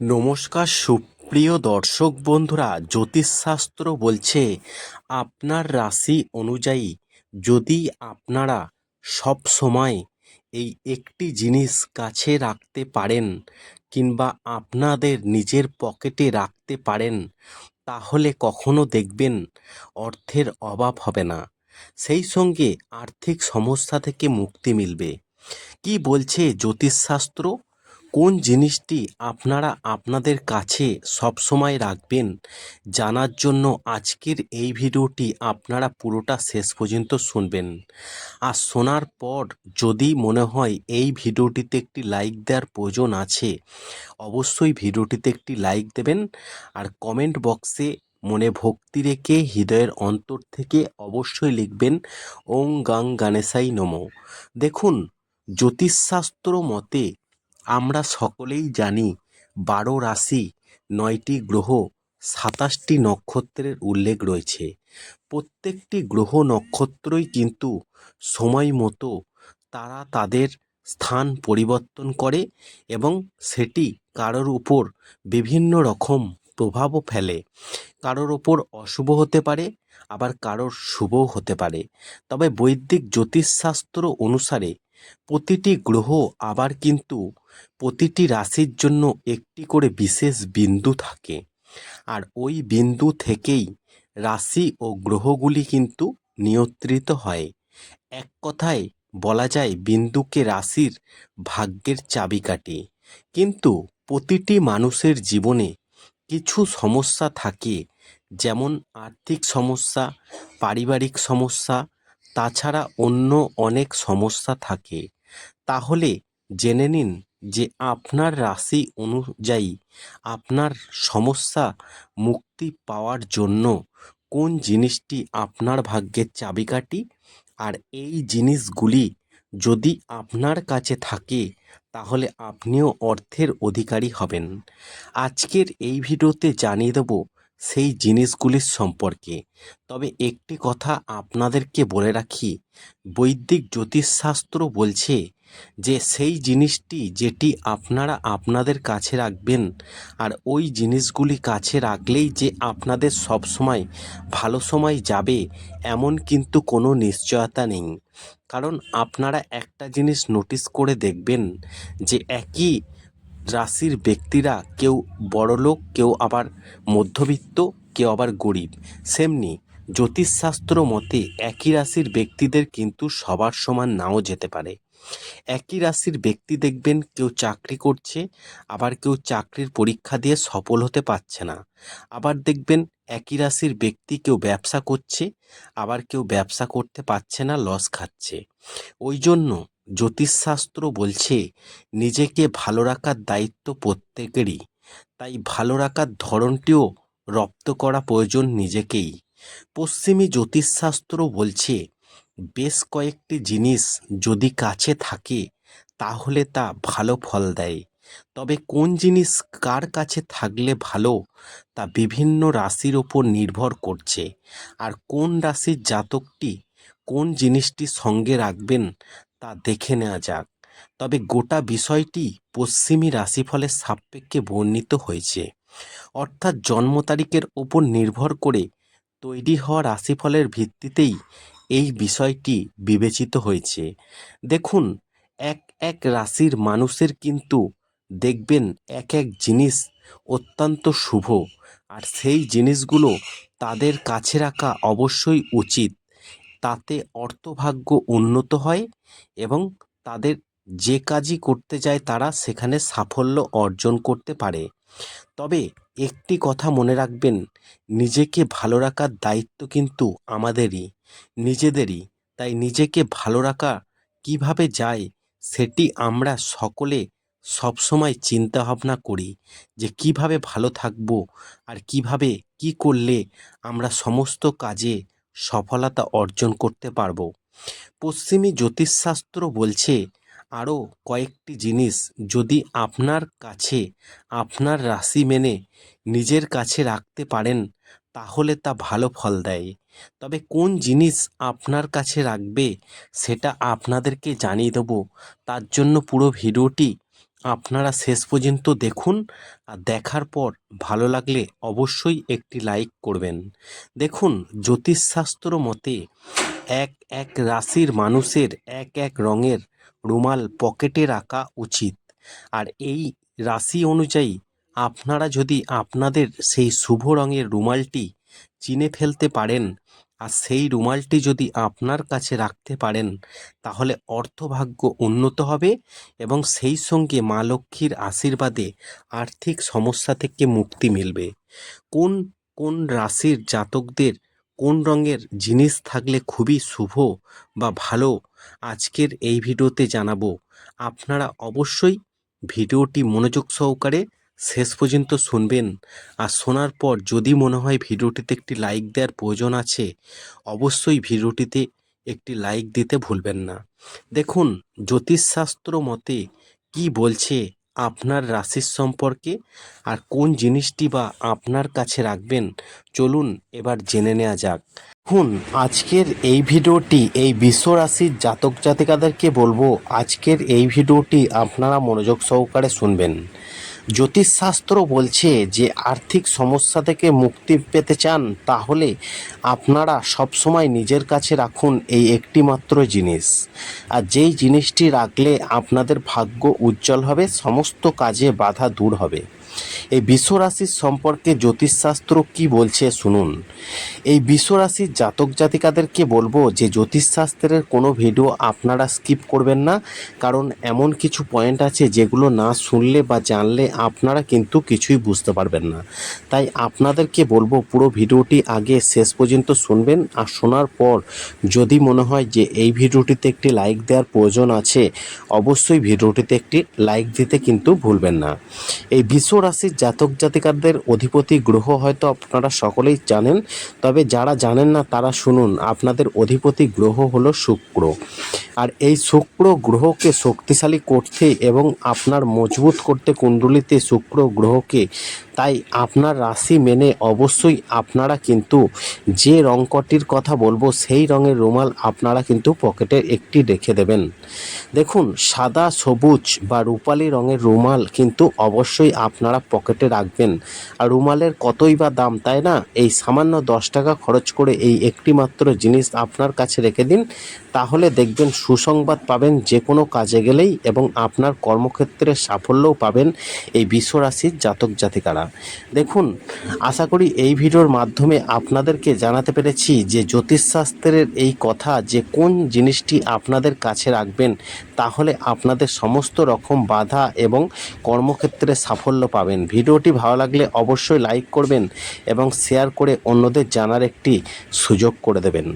নমস্কার, সুপ্রিয় দর্শক বন্ধুরা, জ্যোতিষশাস্ত্র বলছে, আপনার রাশি অনুযায়ী যদি আপনারা সব সময় এই একটি জিনিস কাছে রাখতে পারেন কিংবা আপনাদের নিজের পকেটে রাখতে পারেন, তাহলে কখনো দেখবেন অর্থের অভাব হবে না। সেই সঙ্গে আর্থিক সমস্যা থেকে মুক্তি মিলবে। কি বলছে জ্যোতিষশাস্ত্র? কোন জিনিসটি আপনারা আপনাদের কাছে সবসময় রাখবেন জানার জন্য আজকের এই ভিডিওটি আপনারা পুরোটা শেষ পর্যন্ত শুনবেন। আর শোনার পর যদি মনে হয় এই ভিডিওটিতে একটি লাইক দেওয়ার প্রয়োজন আছে, অবশ্যই ভিডিওটিতে একটি লাইক দেবেন আর কমেন্ট বক্সে মনে ভক্তি রেখে হৃদয়ের অন্তর থেকে অবশ্যই লিখবেন, ওং গাং গানেশাই নমো। দেখুন, জ্যোতিষশাস্ত্র মতে আমরা সকলেই জানি বারো রাশি নয়টি গ্রহ সাতাশটি নক্ষত্রের উল্লেখ রয়েছে। প্রত্যেকটি গ্রহ নক্ষত্রই কিন্তু সময় মতো তারা তাদের স্থান পরিবর্তন করে এবং সেটি কারোর উপর বিভিন্ন রকম প্রভাবও ফেলে। কারোর ওপর অশুভ হতে পারে, আবার কারোর শুভও হতে পারে। তবে বৈদিক জ্যোতিষশাস্ত্র অনুসারে প্রতিটি গ্রহ আবার কিন্তু প্রতিটি রাশির জন্য একটি করে বিশেষ বিন্দু থাকে। আর ওই বিন্দু থেকেই রাশি ও গ্রহগুলি কিন্তু নিয়ন্ত্রিত হয়। এক কথায় বলা যায় বিন্দুকে রাশির ভাগ্যের চাবিকাঠি কিন্তু প্রতিটি মানুষের জীবনে কিছু সমস্যা থাকে। যেমন আর্থিক সমস্যা, পারিবারিক সমস্যা তাছাড়া অন্য অনেক সমস্যা থাকে। তাহলে জেনে নিন যে আপনার রাশি অনুযায়ী আপনার সমস্যা মুক্তি পাওয়ার জন্য কোন জিনিসটি আপনার ভাগ্যের চাবিকাঠি? আর এই জিনিসগুলি যদি আপনার কাছে থাকে, তাহলে আপনিও অর্থের অধিকারী হবেন। আজকের এই ভিডিওতে জানিয়ে দেব সেই জিনিসগুলির সম্পর্কে। তবে একটি কথা আপনাদেরকে বলে রাখি, বৈদিক জ্যোতিষশাস্ত্র বলছে যে সেই জিনিসটি যেটি আপনারা আপনাদের কাছে রাখবেন আর ওই জিনিসগুলি কাছে রাখলেই যে আপনাদের সব সময় ভালো সময় যাবে, এমন কিন্তু কোনো নিশ্চয়তা নেই। কারণ আপনারা একটা জিনিস নোটিস করে দেখবেন যে একই রাশির ব্যক্তিরা কেউ বড়লোক, কেউ আবার মধ্যবিত্ত, কেউ আবার গরিব। সেমনি জ্যোতিষশাস্ত্র মতে একই রাশির ব্যক্তিদের কিন্তু সবার সমান নাও যেতে পারে। একই রাশির ব্যক্তি দেখবেন কেউ চাকরি করছে, আবার কেউ চাকরির পরীক্ষা দিয়ে সফল হতে পারছে না। আবার দেখবেন একই রাশির ব্যক্তি কেউ ব্যবসা করছে, আবার কেউ ব্যবসা করতে পারছে না, লস খাচ্ছে। ওই জন্য জ্যোতিষশাস্ত্র বলছে, নিজেকে ভালো রাখার দায়িত্ব প্রত্যেকেরই। তাই ভালো রাখার ধরনটিও রপ্ত করা প্রয়োজন নিজেকেই। পশ্চিমী জ্যোতিষশাস্ত্র বলছে, বেশ কয়েকটি জিনিস যদি কাছে থাকে, তাহলে তা ভালো ফল দেয়। তবে কোন জিনিস কার কাছে থাকলে ভালো, তা বিভিন্ন রাশির ওপর নির্ভর করছে। আর কোন রাশির জাতকটি কোন জিনিসটি সঙ্গে রাখবেন তা দেখে নেওয়া যাক। তবে গোটা বিষয়টি পশ্চিমী রাশিফলের সাপেক্ষে বর্ণিত হয়েছে। অর্থাৎ জন্ম তারিখের ওপর নির্ভর করে তৈরি হওয়া রাশিফলের ভিত্তিতেই এই বিষয়টি বিবেচিত হয়েছে। দেখুন, এক এক রাশির মানুষের কিন্তু দেখবেন এক এক জিনিস অত্যন্ত শুভ, আর সেই জিনিসগুলো তাদের কাছে রাখা অবশ্যই উচিত। তাতে অর্থভাগ্য উন্নত হয় এবং তাদের যে কাজই করতে যায় তারা সেখানে সাফল্য অর্জন করতে পারে। তবে একটি কথা মনে রাখবেন, নিজেকে ভালো রাখার দায়িত্ব কিন্তু আমাদেরই, নিজেদেরই। তাই নিজেকে ভালো রাখা কীভাবে যায় সেটি আমরা সকলে সবসময় চিন্তা ভাবনা করি যে কীভাবে ভালো থাকব আর কীভাবে কি করলে আমরা সমস্ত কাজে সফলতা অর্জন করতে পারব। পশ্চিমী জ্যোতিষশাস্ত্র বলছে, আরও কয়েকটি জিনিস যদি আপনার কাছে, আপনার রাশি মেনে নিজের কাছে রাখতে পারেন, তাহলে তা ভালো ফল দেয়। তবে কোন জিনিস আপনার কাছে রাখবে, সেটা আপনাদেরকে জানিয়ে দেবো। তার জন্য পুরো ভিডিওটি আপনারা শেষ পর্যন্ত দেখুন আর দেখার পর ভালো লাগলে অবশ্যই একটি লাইক করবেন। দেখুন, জ্যোতিষশাস্ত্র মতে এক এক রাশির মানুষের এক এক রঙের রুমাল পকেটে রাখা উচিত। আর এই রাশি অনুযায়ী আপনারা যদি আপনাদের সেই শুভ রঙের রুমালটি চিনে ফেলতে পারেন আর সেই রুমালটি যদি আপনার কাছে রাখতে পারেন, তাহলে অর্থভাগ্য উন্নত হবে এবং সেই সঙ্গে মা লক্ষ্মীর আশীর্বাদে আর্থিক সমস্যা থেকে মুক্তি মিলবে। কোন কোন রাশির জাতকদের কোন রঙের জিনিস থাকলে খুবই শুভ বা ভালো, আজকের এই ভিডিওতে জানাব। আপনারা অবশ্যই ভিডিওটি মনোযোগ সহকারে শেষ পর্যন্ত শুনবেন। আর শোনার পর যদি মনে হয় ভিডিওটিতে একটি লাইক দেওয়ার প্রয়োজন আছে, অবশ্যই ভিডিওটিতে একটি লাইক দিতে ভুলবেন না। দেখুন, জ্যোতিষশাস্ত্র মতে কি বলছে আপনার রাশির সম্পর্কে আর কোন জিনিসটি বা আপনার কাছে রাখবেন? চলুন এবার জেনে নেওয়া যাক। দেখুন, আজকের এই ভিডিওটি এই বিশ্ব রাশির জাতক জাতিকাদেরকে বলব, আজকের এই ভিডিওটি আপনারা মনোযোগ সহকারে শুনবেন। জ্যোতিষশাস্ত্র বলছে যে আর্থিক সমস্যা থেকে মুক্তি পেতে চান, তাহলে আপনারা সবসময় নিজের কাছে রাখুন এই একটি মাত্র জিনিস। আর যেই জিনিসটি রাখলে আপনাদের ভাগ্য উজ্জ্বল হবে, সমস্ত কাজে বাধা দূর হবে। এই বিশ্বরাশির সম্পর্কে জ্যোতিষশাস্ত্র কি বলছে শুনুন। এই বিশ্বরাশির জাতক জাতিকাদেরকে বলব যে জ্যোতিষশাস্ত্রের কোনো ভিডিও আপনারা স্কিপ করবেন না, কারণ এমন কিছু পয়েন্ট আছে যেগুলো না শুনলে বা জানলে আপনারা কিন্তু কিছুই বুঝতে পারবেন না। তাই আপনাদেরকে বলব পুরো ভিডিওটি আগে শেষ পর্যন্ত শুনবেন আর শোনার পর যদি মনে হয় যে এই ভিডিওটিতে একটি লাইক দেওয়ার প্রয়োজন আছে, অবশ্যই ভিডিওটিতে একটি লাইক দিতে কিন্তু ভুলবেন না। এই বিশ্ব রাশির জাতক জাতিকারদের অধিপতি গ্রহ হয়তো আপনারা সকলেই জানেন, তবে যারা জানেন না তারা শুনুন, আপনাদের অধিপতি গ্রহ হলো শুক্র। আর এই শুক্র গ্রহকে শক্তিশালী করতে এবং আপনার মজবুত করতে কুণ্ডলিতে শুক্র গ্রহকে তাই আপনার রাশি মেনে অবশ্যই আপনারা কিন্তু যে রঙকটির কথা বলব, সেই রঙের রুমাল আপনারা কিন্তু পকেটে একটি রেখে দেবেন। দেখুন, সাদা, সবুজ বা রূপালি রঙের রুমাল কিন্তু অবশ্যই আপনারা পকেটে রাখবেন। আর রুমালের কতই বা দাম, তাই না? এই সামান্য দশ টাকা খরচ করে এই একটি মাত্র জিনিস আপনার কাছে রেখে দিন, তাহলে দেখবেন সুসংবাদ পাবেন যে কোনো কাজে গেলেই এবং আপনার কর্মক্ষেত্রে সাফল্যও পাবেন এই বিশ্বরাশির জাতক জাতিকারা। দেখুন, আশা করি এই ভিডিওর মাধ্যমে আপনাদেরকে জানাতে পেরেছি যে জ্যোতিষশাস্ত্রের এই কথা যে কোন জিনিসটি আপনাদের কাছে রাখবেন, তাহলে আপনাদের সমস্ত রকম বাধা এবং কর্মক্ষেত্রে সাফল্য পাবেন। ভিডিওটি ভালো লাগলে অবশ্যই লাইক করবেন এবং শেয়ার করে অন্যদের জানার একটি সুযোগ করে দেবেন।